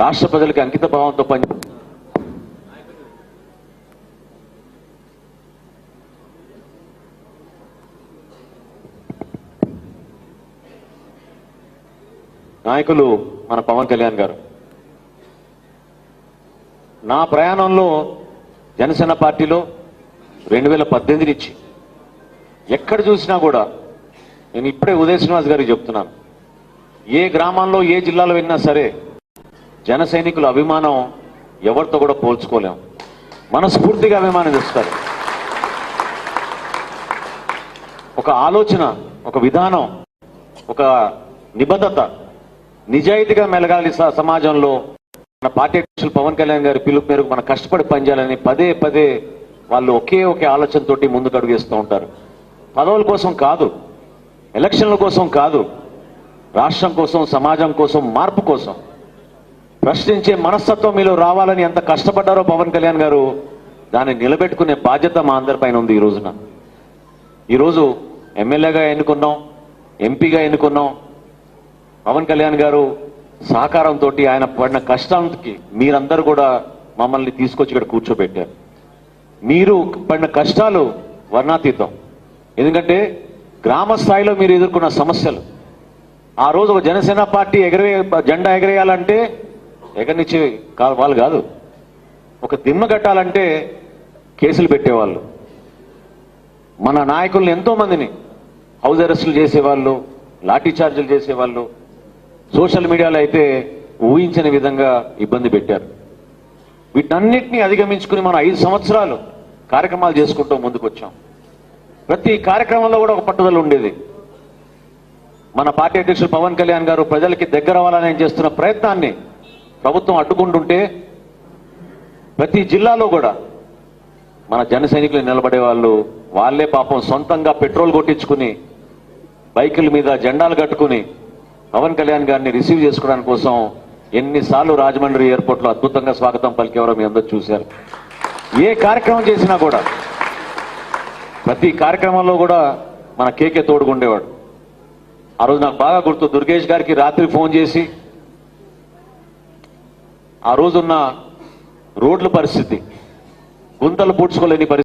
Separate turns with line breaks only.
రాష్ట్ర ప్రజలకి అంకిత భావంతో పని నాయకులు మన పవన్ కళ్యాణ్ గారు. నా ప్రయాణంలో జనసేన పార్టీలో రెండు వేల పద్దెనిమిది నుంచి ఎక్కడ చూసినా కూడా నేను ఇప్పుడే ఉదయ శ్రీనివాస్ గారికి చెప్తున్నాను. ఏ గ్రామాల్లో ఏ జిల్లాలో వెళ్ళినా సరే జన సైనికుల అభిమానం ఎవరితో కూడా పోల్చుకోలేము మనస్ఫూర్తిగా అభిమానం ఇస్తారు ఒక ఆలోచన ఒక విధానం ఒక నిబద్ధత నిజాయితీగా మెలగాలి స- సమాజంలో. మన పార్టీ అధ్యక్షులు పవన్ కళ్యాణ్ గారి పిలుపు మేరకు మనం కష్టపడి పనిచేయాలని పదే పదే వాళ్ళు ఒకే ఒకే ఆలోచనతోటి ముందుకు అడుగేస్తూ ఉంటారు. పదవుల కోసం కాదు ఎలక్షన్ల కోసం కాదు రాష్ట్రం కోసం సమాజం కోసం మార్పు కోసం. ప్రశ్నించే మనస్తత్వం మీలో రావాలని ఎంత కష్టపడ్డారో పవన్ కళ్యాణ్ గారు దాన్ని నిలబెట్టుకునే బాధ్యత మా అందరిపైన ఉంది ఈ రోజున. ఈరోజు ఎమ్మెల్యేగా ఎన్నుకున్నాం ఎంపీగా ఎన్నుకున్నాం. పవన్ కళ్యాణ్ గారు సహకారంతో ఆయన పడిన కష్టానికి మీరందరూ కూడా మమ్మల్ని తీసుకొచ్చి ఇక్కడ కూర్చోబెట్టారు. మీరు పడిన కష్టాలు వర్ణాతీతం. ఎందుకంటే గ్రామ స్థాయిలో మీరు ఎదుర్కొన్న సమస్యలు. ఆ రోజు ఒక జనసేన పార్టీ ఎగరే జెండా ఎగరేయాలంటే ఎగరనిచ్చే కా- వాళ్ళు కాదు. ఒక దిమ్మ కట్టాలంటే కేసులు పెట్టేవాళ్ళు. మన నాయకులను ఎంతో మందిని హౌస్ అరెస్టులు చేసేవాళ్ళు లాఠీ చార్జీలు చేసేవాళ్ళు సోషల్ మీడియాలో అయితే ఊహించని విధంగా ఇబ్బంది పెట్టారు. వీటన్నిటిని అధిగమించుకుని మనం ఐదు సంవత్సరాలు కార్యక్రమాలు చేసుకుంటూ ముందుకు వచ్చాం ప్రతి కార్యక్రమంలో కూడా ఒక పట్టుదల ఉండేది. మన పార్టీ అధ్యక్షులు పవన్ కళ్యాణ్ గారు ప్రజలకి దగ్గర అవ్వాలని చేస్తున్న ప్రయత్నాన్ని ప్రభుత్వం అడ్డుకుంటుంటే ప్రతి జిల్లాలో కూడా మన జన సైనికులు నిలబడే వాళ్ళు వాళ్ళే పాపం సొంతంగా పెట్రోల్ కొట్టించుకుని బైకుల మీద జెండాలు కట్టుకుని పవన్ కళ్యాణ్ గారిని రిసీవ్ చేసుకోవడానికి కోసం ఎన్నిసార్లు రాజమండ్రి ఎయిర్పోర్ట్లో అద్భుతంగా స్వాగతం పలికేవరో మీ అందరూ చూశారు. ఏ కార్యక్రమం చేసినా కూడా ప్రతి కార్యక్రమంలో కూడా మన కేకే తోడుగుండేవాడు. ఆ రోజు నాకు బాగా గుర్తు దుర్గేష్ గారికి రాత్రి ఫోన్ చేసి ఆ రోజున్న రోడ్ల పరిస్థితి గుంతలు పూడ్చుకోలేని పరిస్థితి.